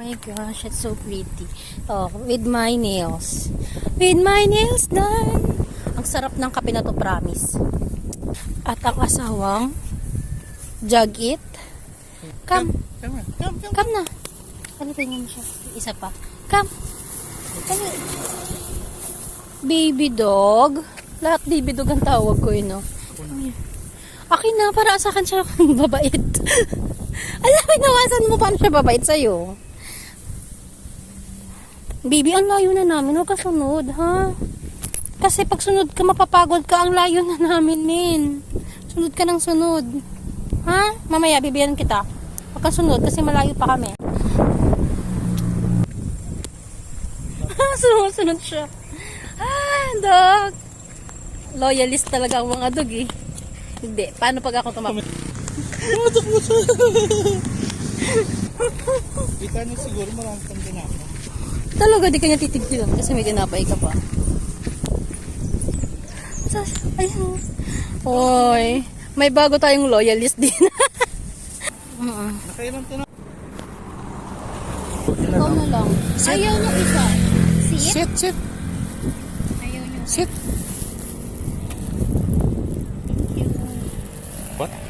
my gosh, it's so pretty. Oh, with my nails. With my nails done. Ang sarap ng kape na to, promise. At ang asawang jug it. Come, Come on, come, come. come na. Palitin mo siya. Isa pa. Come. Come. Baby dog. Lahat baby dog ang tawag ko yun, no? Akin na, para sa akin siya babait. Alam nawasan mo paano siya babait sa'yo. Baby, ang layo na namin. Huwag ka sunod, ha? Kasi pag sunod ka, mapapagod ka. Ang layo na namin, min. Sunod ka ng sunod. Ha? Mamaya, bibigyan kita. Huwag ka sunod kasi malayo pa kami. Sumusunod siya. Ah, dog. Loyalist talaga ang mga dog, eh. Hindi. Paano pag ako tumak... Ika na siguro marami kang ginagawa. Talaga, di ka niya titigilan ah. kasi may tinapay ka pa. Sas, ayun. Oy, may bago tayong loyalist din. uh -uh. Ikaw na lang. Sit. Ayaw nyo isa. Sit? Sit, sit. Ayaw nyo. Sit. Thank you. What?